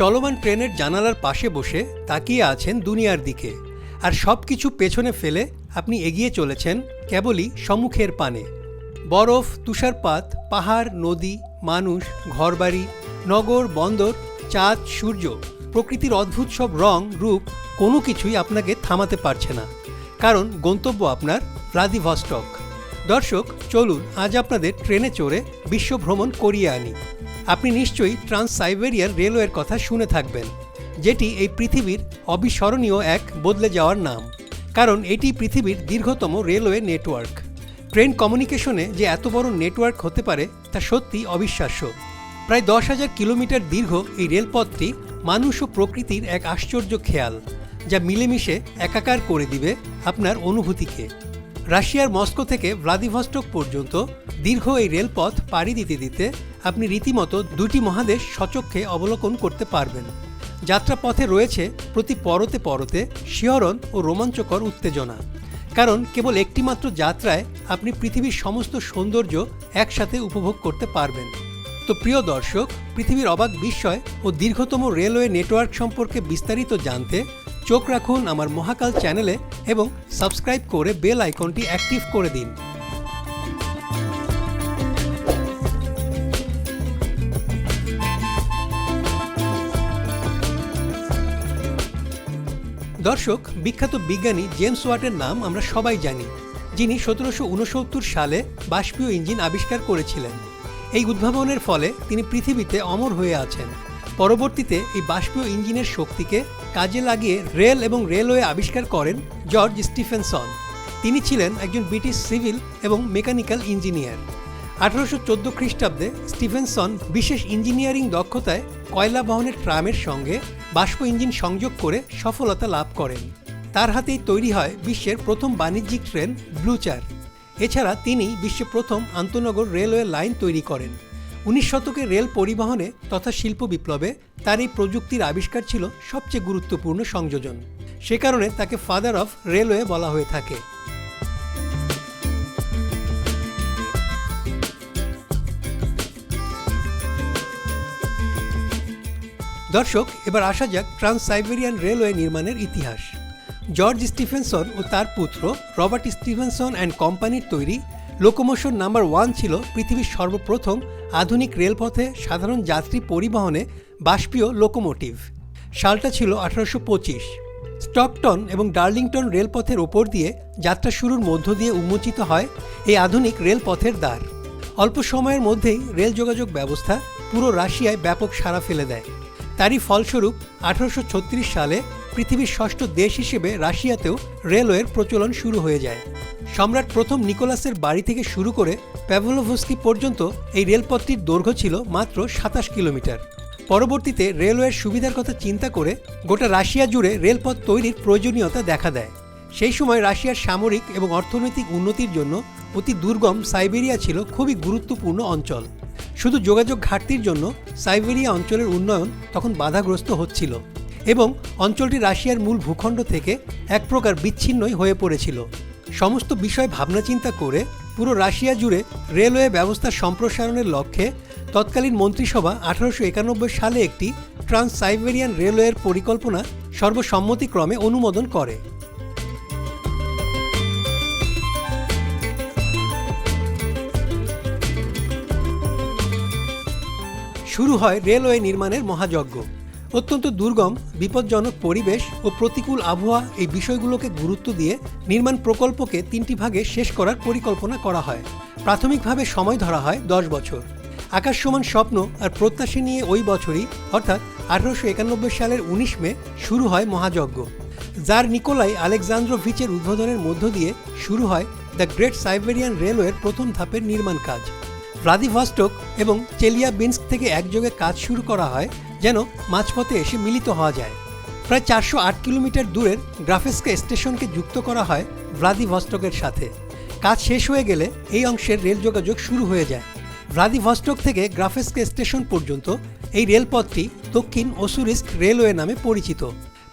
চলমান ট্রেনের জানালার পাশে বসে তাকিয়ে আছেন দুনিয়ার দিকে। আর সব কিছু পেছনে ফেলে আপনি এগিয়ে চলেছেন কেবলই সম্মুখের পানে। বরফ, তুষারপাত, পাহাড়, নদী, মানুষ, ঘরবাড়ি, নগর, বন্দর, চাঁদ, সূর্য, প্রকৃতির অদ্ভুত সব রং, রূপ কোনো কিছুই আপনাকে থামাতে পারছে না। কারণ গন্তব্য আপনার ভ্লাদিভস্টক। দর্শক, চলুন আজ আপনাদের ট্রেনে চড়ে বিশ্ব ভ্রমণ করিয়ে আনি। আপনি নিশ্চয়ই ট্রান্স সাইবেরিয়ান রেলওয়ের কথা শুনে থাকবেন, যেটি এই পৃথিবীর অবিস্মরণীয় এক বদলে যাওয়ার নাম, কারণ এটি পৃথিবীর দীর্ঘতম রেলওয়ে নেটওয়ার্ক। ট্রেন কমিউনিকেশনে যে এত বড় নেটওয়ার্ক হতে পারে, তা সত্যি অবিশ্বাস্য। প্রায় দশ হাজার কিলোমিটার দীর্ঘ এই রেলপথটি মানুষ ও প্রকৃতির এক আশ্চর্য খেয়াল, যা মিলেমিশে একাকার করে দিবে আপনার অনুভূতিকে। রাশিয়ার মস্কো থেকে ভ্লাদিভস্টক পর্যন্ত দীর্ঘ এই রেলপথ পাড়ি দিতে দিতে আপনি রীতিমতো দুটি মহাদেশ সচক্ষে অবলোকন করতে পারবেন। যাত্রাপথে রয়েছে প্রতি পরতে পরতে শিহরণ ও রোমাঞ্চকর উত্তেজনা। কারণ কেবল একটিমাত্র যাত্রায় আপনি পৃথিবীর সমস্ত সৌন্দর্য একসাথে উপভোগ করতে পারবেন। তো প্রিয় দর্শক, পৃথিবীর অবাক বিস্ময় ও দীর্ঘতম রেলওয়ে নেটওয়ার্ক সম্পর্কে বিস্তারিত জানতে চোখ রাখুন আমার মহাকাল চ্যানেলে এবং সাবস্ক্রাইব করে বেল আইকনটি অ্যাক্টিভ করে দিন। দর্শক, বিখ্যাত বিজ্ঞানী জেমস ওয়াটের নাম আমরা সবাই জানি, যিনি সতেরোশো উনসত্তর সালে বাষ্পীয় ইঞ্জিন আবিষ্কার করেছিলেন। এই উদ্ভাবনের ফলে তিনি পৃথিবীতে অমর হয়ে আছেন। পরবর্তীতে এই বাষ্পীয় ইঞ্জিনের শক্তিকে কাজে লাগিয়ে রেল এবং রেলওয়ে আবিষ্কার করেন জর্জ স্টিফেনসন। তিনি ছিলেন একজন ব্রিটিশ সিভিল এবং মেকানিক্যাল ইঞ্জিনিয়ার। আঠারোশো চোদ্দ খ্রিস্টাব্দে স্টিফেনসন বিশেষ ইঞ্জিনিয়ারিং দক্ষতায় কয়লা বহনের ট্রামের সঙ্গে বাষ্প ইঞ্জিন সংযোগ করে সফলতা লাভ করেন। তার হাতেই তৈরি হয় বিশ্বের প্রথম বাণিজ্যিক ট্রেন ব্লুচার। এছাড়া তিনি বিশ্বের প্রথম আন্তনগর রেলওয়ে লাইন তৈরি করেন। উনিশ শতকের রেল পরিবহনে তথা শিল্প বিপ্লবে তার এই প্রযুক্তির আবিষ্কার ছিল সবচেয়ে গুরুত্বপূর্ণ সংযোজন। সে কারণে তাকে ফাদার অফ রেলওয়ে বলা হয়ে থাকে। দর্শক, এবার আসা যাক ট্রান্স সাইবেরিয়ান রেলওয়ে নির্মাণের ইতিহাস। জর্জ স্টিফেনসন ও তার পুত্র রবার্ট স্টিফেনসন অ্যান্ড কোম্পানির তৈরি লোকোমোশন নাম্বার ওয়ান ছিল পৃথিবীর সর্বপ্রথম আধুনিক রেলপথে সাধারণ যাত্রী পরিবহনে বাষ্পীয় লোকোমোটিভ। সালটা ছিল আঠারোশো পঁচিশ। স্টকটন এবং ডার্লিংটন রেলপথের ওপর দিয়ে যাত্রা শুরুর মধ্য দিয়ে উন্মোচিত হয় এই আধুনিক রেলপথের দ্বার। অল্প সময়ের মধ্যেই রেল যোগাযোগ ব্যবস্থা পুরো রাশিয়ায় ব্যাপক সাড়া ফেলে দেয়। তারই ফলস্বরূপ আঠারোশো ছত্রিশ সালে পৃথিবীর ষষ্ঠ দেশ হিসেবে রাশিয়াতেও রেলওয়ের প্রচলন শুরু হয়ে যায়। সম্রাট প্রথম নিকোলাসের বাড়ি থেকে শুরু করে প্যাভলোভস্কি পর্যন্ত এই রেলপথটির দৈর্ঘ্য ছিল মাত্র সাতাশ কিলোমিটার। পরবর্তীতে রেলওয়ের সুবিধার কথা চিন্তা করে গোটা রাশিয়া জুড়ে রেলপথ তৈরির প্রয়োজনীয়তা দেখা দেয়। সেই সময় রাশিয়ার সামরিক এবং অর্থনৈতিক উন্নতির জন্য অতি দুর্গম সাইবেরিয়া ছিল খুবই গুরুত্বপূর্ণ অঞ্চল। শুধু যোগাযোগ ঘাটতির জন্য সাইবেরিয়া অঞ্চলের উন্নয়ন তখন বাধাগ্রস্ত হচ্ছিল এবং অঞ্চলটি রাশিয়ার মূল ভূখণ্ড থেকে এক প্রকার বিচ্ছিন্নই হয়ে পড়েছিল। সমস্ত বিষয় ভাবনা চিন্তা করে পুরো রাশিয়া জুড়ে রেলওয়ে ব্যবস্থা সম্প্রসারণের লক্ষ্যে তৎকালীন মন্ত্রিসভা আঠারোশো একানব্বই সালে একটি ট্রান্স সাইবেরিয়ান রেলওয়ের পরিকল্পনা সর্বসম্মতিক্রমে অনুমোদন করে। শুরু হয় রেলওয়ে নির্মাণের মহাযজ্ঞ। অত্যন্ত দুর্গম, বিপজ্জনক পরিবেশ ও প্রতিকূল আবহাওয়া এই বিষয়গুলোকে গুরুত্ব দিয়ে নির্মাণ প্রকল্পকে তিনটি ভাগে শেষ করার পরিকল্পনা করা হয়। প্রাথমিকভাবে সময় ধরা হয় দশ বছর। আকাশ সমান স্বপ্ন আর প্রত্যাশী নিয়ে ওই বছরই, অর্থাৎ আঠারোশো একানব্বই সালের উনিশ মে, শুরু হয় মহাযজ্ঞ। যার নিকোলাই আলেকজান্দ্রোভিচের উদ্বোধনের মধ্য দিয়ে শুরু হয় দ্য গ্রেট সাইবেরিয়ান রেলওয়ের প্রথম ধাপের নির্মাণ কাজ। ভ্লাদিভস্টক এবং চেলিয়াবিন্স্ক থেকে একযোগে কাজ শুরু করা হয় যেন মাঝপথে এসে মিলিত হওয়া যায়। প্রায় চারশো আট কিলোমিটার দূরের গ্রাফেস্কা স্টেশনকে যুক্ত করা হয় ভ্লাদিভস্টকের সাথে। কাজ শেষ হয়ে গেলে এই অংশের রেল যোগাযোগ শুরু হয়ে যায়। ভ্লাদিভস্টক থেকে গ্রাফেস্কা স্টেশন পর্যন্ত এই রেলপথটি দক্ষিণ ওসুরিস্ক রেলওয়ে নামে পরিচিত।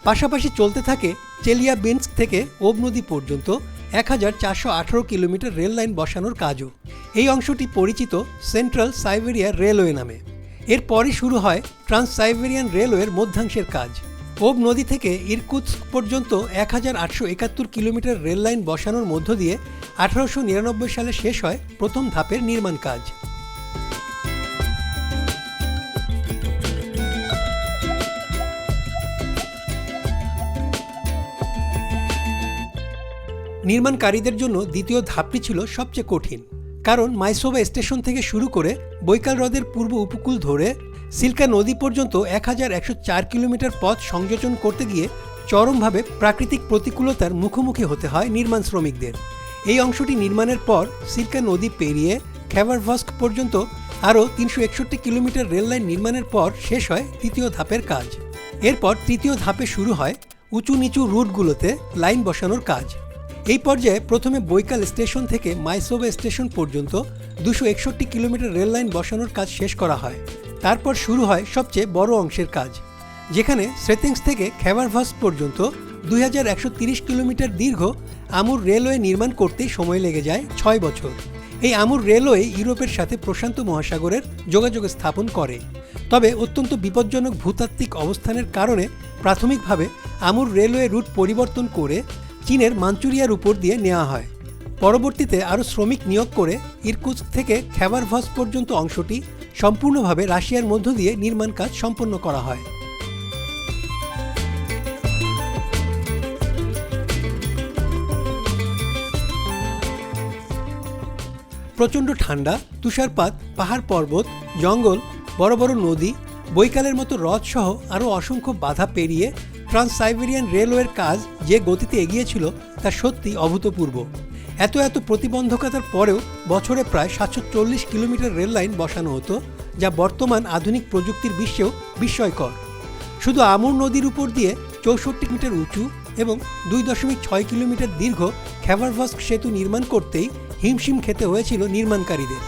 পাশাপাশি চলতে থাকে চেলিয়াবিন্স্ক থেকে ওব নদী পর্যন্ত এক হাজার চারশো আঠারো কিলোমিটার রেল লাইন বসানোর কাজও। এই অংশটি পরিচিত সেন্ট্রাল সাইবেরিয়া রেলওয়ে নামে। এরপরই শুরু হয় ট্রান্স সাইবেরিয়ান রেলওয়ের মধ্যাংশের কাজ। ওব নদী থেকে ইরকুৎস্ক পর্যন্ত এক হাজার আটশো একাত্তর কিলোমিটার রেল লাইন বসানোর মধ্য দিয়ে আঠারোশো নিরানব্বই সালে শেষ হয় প্রথম ধাপের নির্মাণ কাজ। নির্মাণকারীদের জন্য দ্বিতীয় ধাপটি ছিল সবচেয়ে কঠিন। কারণ মাইসোবা স্টেশন থেকে শুরু করে বৈকাল হ্রদের পূর্ব উপকূল ধরে সিল্কা নদী পর্যন্ত এক হাজার একশো চার কিলোমিটার পথ সংযোজন করতে গিয়ে চরমভাবে প্রাকৃতিক প্রতিকূলতার মুখোমুখি হতে হয় নির্মাণ শ্রমিকদের। এই অংশটি নির্মাণের পর সিল্কা নদী পেরিয়ে খ্যাভারভস্ক পর্যন্ত আরও তিনশো একষট্টি কিলোমিটার রেললাইন নির্মাণের পর শেষ হয় তৃতীয় ধাপের কাজ। এরপর তৃতীয় ধাপে শুরু হয় উঁচু নিচু রুটগুলোতে লাইন বসানোর কাজ। এই পর্যায়ে প্রথমে বৈকাল স্টেশন থেকে মাইসোবা স্টেশন পর্যন্ত দুশো একষট্টি কিলোমিটার রেল লাইন বসানোর কাজ শেষ করা হয়। তারপর শুরু হয় সবচেয়ে বড় অংশের কাজ, যেখানে সেটিংস থেকে খেভারভাস পর্যন্ত দুই কিলোমিটার দীর্ঘ আমুর রেলওয়ে নির্মাণ করতেই সময় লেগে যায় ছয় বছর। এই আমুর রেলওয়ে ইউরোপের সাথে প্রশান্ত মহাসাগরের যোগাযোগ স্থাপন করে, তবে অত্যন্ত বিপজ্জনক ভূতাত্ত্বিক অবস্থানের কারণে প্রাথমিকভাবে আমুর রেলওয়ে রুট পরিবর্তন করে চীনের মাঞ্চুরিয়ার উপর দিয়ে নেওয়া হয়। পরবর্তীতে আরও শ্রমিক নিয়োগ করে ইরকুৎস্ক থেকে খ্যাবারভস পর্যন্ত অংশটি সম্পূর্ণভাবে রাশিয়ার মধ্য দিয়ে নির্মাণ কাজ সম্পন্ন করা হয়। প্রচণ্ড ঠান্ডা, তুষারপাত, পাহাড় পর্বত, জঙ্গল, বড় বড় নদী, বৈকালের মতো হ্রদসহ আরও অসংখ্য বাধা পেরিয়ে ট্রান্স সাইবেরিয়ান রেলওয়ের কাজ যে গতিতে এগিয়েছিল তা সত্যি অভূতপূর্ব। এত এত প্রতিবন্ধকতার পরেও বছরে প্রায় সাতশো চল্লিশ কিলোমিটার রেল লাইন বসানো হতো, যা বর্তমান আধুনিক প্রযুক্তির বিশ্বেও বিস্ময়কর। শুধু আমুর নদীর উপর দিয়ে চৌষট্টি মিটার উঁচু এবং দুই দশমিক ছয় কিলোমিটার দীর্ঘ খ্যাভারভস্ক সেতু নির্মাণ করতেই হিমশিম খেতে হয়েছিল নির্মাণকারীদের।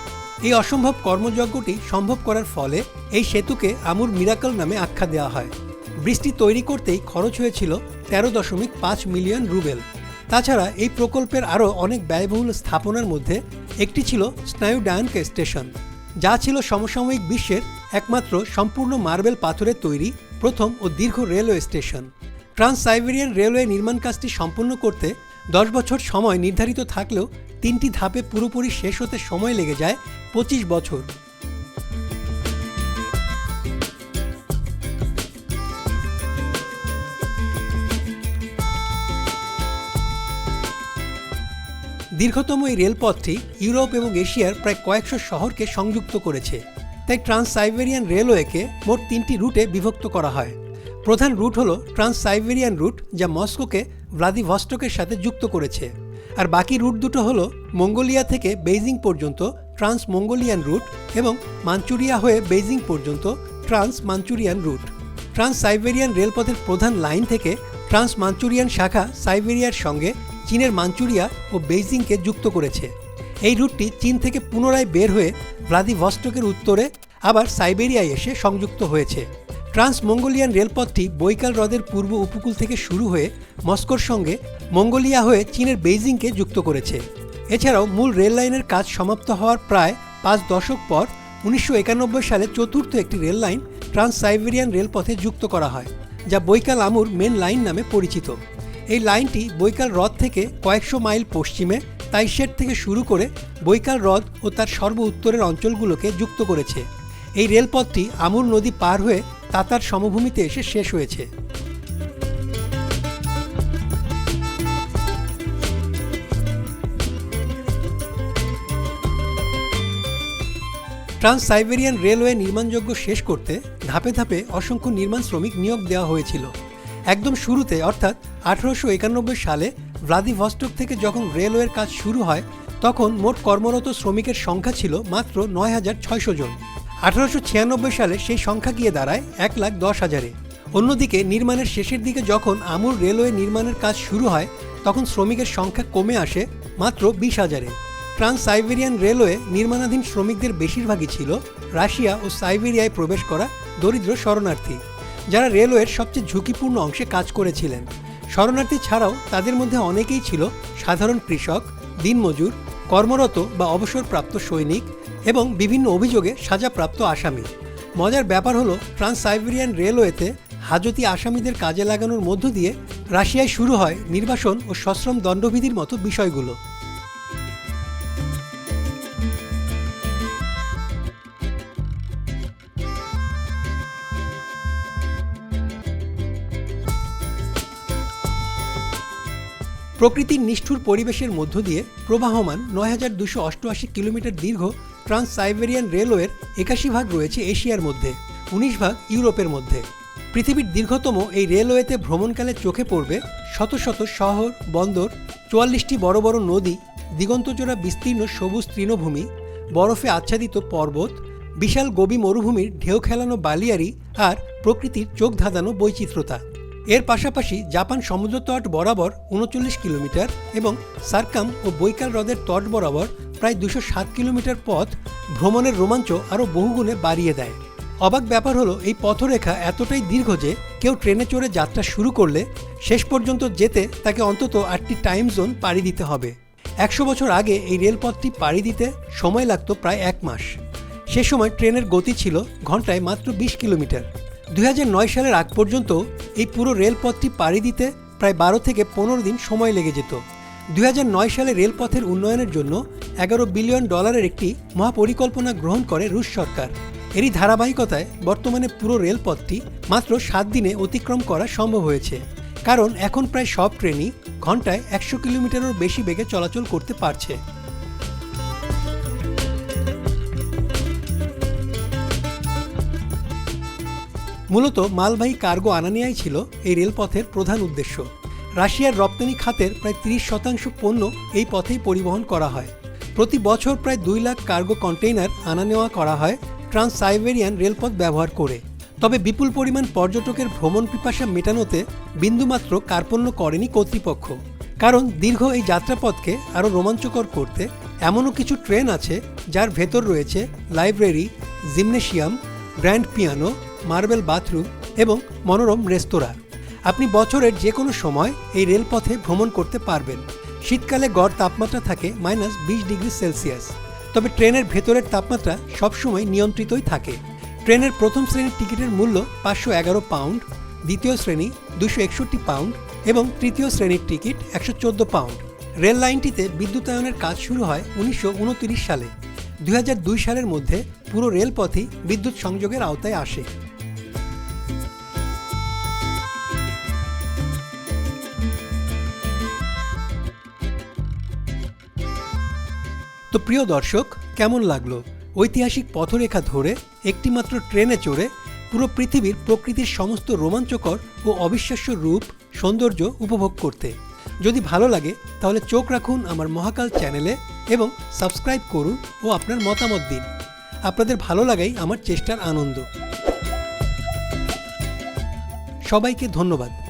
এই অসম্ভব কর্মযজ্ঞটি সম্ভব করার ফলে এই সেতুকে আমুর মিরাকল নামে আখ্যা দেওয়া হয়। বৃষ্টি তৈরি করতেই খরচ হয়েছিল তেরো দশমিক পাঁচ মিলিয়ন রুবেল। তাছাড়া এই প্রকল্পের আরও অনেক ব্যয়বহুল স্থাপনার মধ্যে একটি ছিল স্নায়ুডায়নকে স্টেশন, যা ছিল সমসাময়িক বিশ্বের একমাত্র সম্পূর্ণ মার্বেল পাথরের তৈরি প্রথম ও দীর্ঘ railway station. Trans Siberian railway নির্মাণ কাজটি সম্পূর্ণ করতে দশ বছর সময় নির্ধারিত থাকলেও তিনটি ধাপে পুরোপুরি শেষ হতে সময় লেগে যায় পঁচিশ বছর। দীর্ঘতম এই রেলপথটি ইউরোপ এবং এশিয়ার প্রায় কয়েকশো শহরকে সংযুক্ত করেছে। তাই ট্রান্স সাইবেরিয়ান রেলওয়েকে মোট তিনটি রুটে বিভক্ত করা হয়। প্রধান রুট হল ট্রান্স সাইবেরিয়ান রুট, যা মস্কোকে ভ্লাদিভস্টকের সাথে যুক্ত করেছে। আর বাকি রুট দুটো হলো মঙ্গোলিয়া থেকে বেইজিং পর্যন্ত ট্রান্স মঙ্গোলিয়ান রুট এবং মাঞ্চুরিয়া হয়ে বেইজিং পর্যন্ত trans Manchurian route. Trans Siberian রেলপথের প্রধান লাইন থেকে ট্রান্স মাঞ্চুরিয়ান শাখা সাইবেরিয়ার সঙ্গে চীনের মাঞ্চুরিয়া ও বেইজিংকে যুক্ত করেছে। এই রুটটি চীন থেকে পুনরায় বের হয়ে ভ্লাদিভস্টকের উত্তরে, আবার সাইবেরিয়ায় এসে সংযুক্ত হয়েছে। ট্রান্স মঙ্গোলিয়ান রেলপথটি বৈকাল হ্রদের পূর্ব উপকূল থেকে শুরু হয়ে মস্কোর সঙ্গে মঙ্গোলিয়া হয়ে চীনের বেইজিংকে যুক্ত করেছে। এছাড়াও মূল রেল লাইনের কাজ সমাপ্ত হওয়ার প্রায় পাঁচ দশক পর উনিশশো একানব্বই সালে চতুর্থ একটি রেল লাইন ট্রান্স সাইবেরিয়ান রেলপথে যুক্ত করা হয়, যা বৈকাল আমুর মেন লাইন নামে পরিচিত। এই লাইনটি বৈকাল হ্রদ থেকে কয়েকশো মাইল পশ্চিমে তাইশেট থেকে শুরু করে বৈকাল হ্রদ ও তার সর্ব উত্তরের অঞ্চলগুলোকে যুক্ত করেছে। এই রেলপথটি আমুর নদী পার হয়ে তাতার সমভূমিতে এসে শেষ হয়েছে। ট্রান্স সাইবেরিয়ান রেলওয়ে নির্মাণযোগ্য শেষ করতে ধাপে ধাপে অসংখ্য নির্মাণ শ্রমিক নিয়োগ দেওয়া হয়েছিল। একদম শুরুতে, অর্থাৎ আঠারোশো একানব্বই সালে ভ্লাদিভস্টক থেকে যখন রেলওয়ের কাজ শুরু হয়, তখন মোট কর্মরত শ্রমিকের সংখ্যা ছিল মাত্র নয় হাজার ছয়শো জন। আঠারোশো ছিয়ানব্বই সালে সেই সংখ্যা গিয়ে দাঁড়ায় এক লাখ দশ হাজারে। অন্যদিকে, নির্মাণের শেষের দিকে যখন আমুর রেলওয়ে নির্মাণের কাজ শুরু হয়, তখন শ্রমিকের সংখ্যা কমে আসে মাত্র বিশ হাজারে। ট্রান্স সাইবেরিয়ান রেলওয়ে নির্মাণাধীন শ্রমিকদের বেশিরভাগই ছিল রাশিয়া ও সাইবেরিয়ায় প্রবেশ করা দরিদ্র শরণার্থী। যারা রেলওয়ের সবচেয়ে ঝুঁকিপূর্ণ অংশে কাজ করেছিলেন। শরণার্থী ছাড়াও তাদের মধ্যে অনেকেই ছিল সাধারণ কৃষক, দিনমজুর, কর্মরত বা অবসরপ্রাপ্ত সৈনিক এবং বিভিন্ন অভিযোগে সাজাপ্রাপ্ত আসামি। মজার ব্যাপার হলো ট্রান্স সাইবেরিয়ান রেলওয়েতে হাজতি আসামিদের কাজে লাগানোর মধ্য দিয়ে রাশিয়ায় শুরু হয় নির্বাসন ও সশ্রম দণ্ডবিধির মতো বিষয়গুলো। প্রকৃতির নিষ্ঠুর পরিবেশের মধ্য দিয়ে প্রবাহমান নয় হাজার দুশো অষ্টআশি কিলোমিটার দীর্ঘ ট্রান্স সাইবেরিয়ান রেলওয়ের একাশি ভাগ রয়েছে এশিয়ার মধ্যে, উনিশ ভাগ ইউরোপের মধ্যে। পৃথিবীর দীর্ঘতম এই রেলওয়েতে ভ্রমণকালে চোখে পড়বে শত শত শহর, বন্দর, চুয়াল্লিশটি বড় বড় নদী, দিগন্তজোড়া বিস্তীর্ণ সবুজ তৃণভূমি, বরফে আচ্ছাদিত পর্বত, বিশাল গবি মরুভূমির ঢেউ খেলানো বালিয়ারি আর প্রকৃতির চোখ ধাঁধানো বৈচিত্র্যতা। এর পাশাপাশি জাপান সমুদ্র তট বরাবর উনচল্লিশ কিলোমিটার এবং সার্কাম ও বৈকাল হ্রদের তট বরাবর প্রায় দুশো সাত কিলোমিটার পথ ভ্রমণের রোমাঞ্চ আরও বহুগুণে বাড়িয়ে দেয়। অবাক ব্যাপার হলো, এই পথরেখা এতটাই দীর্ঘ যে কেউ ট্রেনে চড়ে যাত্রা শুরু করলে শেষ পর্যন্ত যেতে তাকে অন্তত আটটি টাইম জোন পাড়ি দিতে হবে। একশো বছর আগে এই রেলপথটি পাড়ি দিতে সময় লাগতো প্রায় এক মাস। সে সময় ট্রেনের গতি ছিল ঘন্টায় মাত্র বিশ কিলোমিটার। দুই হাজার নয় সালের আগ পর্যন্ত এই পুরো রেলপথটি পাড়ি দিতে প্রায় বারো থেকে পনেরো দিন সময় লেগে যেত। দুই হাজার নয় সালে রেলপথের উন্নয়নের জন্য এগারো বিলিয়ন ডলারের একটি মহাপরিকল্পনা গ্রহণ করে রুশ সরকার। এরই ধারাবাহিকতায় বর্তমানে পুরো রেলপথটি মাত্র সাত দিনে অতিক্রম করা সম্ভব হয়েছে। কারণ এখন প্রায় সব ট্রেনই ঘন্টায় একশো কিলোমিটারের বেশি বেগে চলাচল করতে পারছে। মূলত মালবাহী কার্গো আনা ছিল এই রেলপথের প্রধান উদ্দেশ্য। রাশিয়ার রপ্তানি খাতের প্রায় তিরিশ শতাংশ পণ্য এই পথেই পরিবহন করা হয়। প্রতি বছর প্রায় দুই লাখ কার্গো কন্টেইনার আনা নেওয়া করা হয় ট্রান্স সাইবেরিয়ান রেলপথ ব্যবহার করে। তবে বিপুল পরিমাণ পর্যটকের ভ্রমণ পিপাসা মেটানোতে বিন্দুমাত্র কার্পণ্য করেনি কর্তৃপক্ষ। কারণ দীর্ঘ এই যাত্রাপথকে আরও রোমাঞ্চকর করতে এমনও কিছু ট্রেন আছে যার ভেতর রয়েছে library, gymnasium, grand piano marble bathroom এবং মনোরম রেস্তোরাঁ। আপনি বছরের যে কোনো সময় এই রেলপথে ভ্রমণ করতে পারবেন। শীতকালে গড় তাপমাত্রা থাকে মাইনাস বিশ ডিগ্রি সেলসিয়াস। তবে ট্রেনের ভেতরের তাপমাত্রা সবসময় নিয়ন্ত্রিতই থাকে। ট্রেনের প্রথম শ্রেণির টিকিটের মূল্য পাঁচশো এগারো পাউন্ড, দ্বিতীয় শ্রেণি দুশো একষট্টি পাউন্ড এবং তৃতীয় শ্রেণির টিকিট একশো চোদ্দ পাউন্ড। রেল লাইনটিতে বিদ্যুতায়নের কাজ শুরু হয় উনিশশো উনত্রিশ সালে। দুই হাজার দুই সালের মধ্যে পুরো রেলপথই বিদ্যুৎ সংযোগের আওতায় আসে। তো প্রিয় দর্শক, কেমন লাগল? ঐতিহাসিক পথরেখা ধরে, একটিমাত্র ট্রেনে চড়ে, পুরো পৃথিবীর প্রকৃতির সমস্ত রোমাঞ্চকর ও অবিশ্বাস্য রূপ, সৌন্দর্য উপভোগ করতে। যদি ভালো লাগে, তাহলে চোখ রাখুন আমার মহাকাল চ্যানেলে এবং সাবস্ক্রাইব করুন ও আপনার মতামত দিন। আপনাদের ভালো লাগাই আমার চেষ্টার আনন্দ। সবাইকে ধন্যবাদ।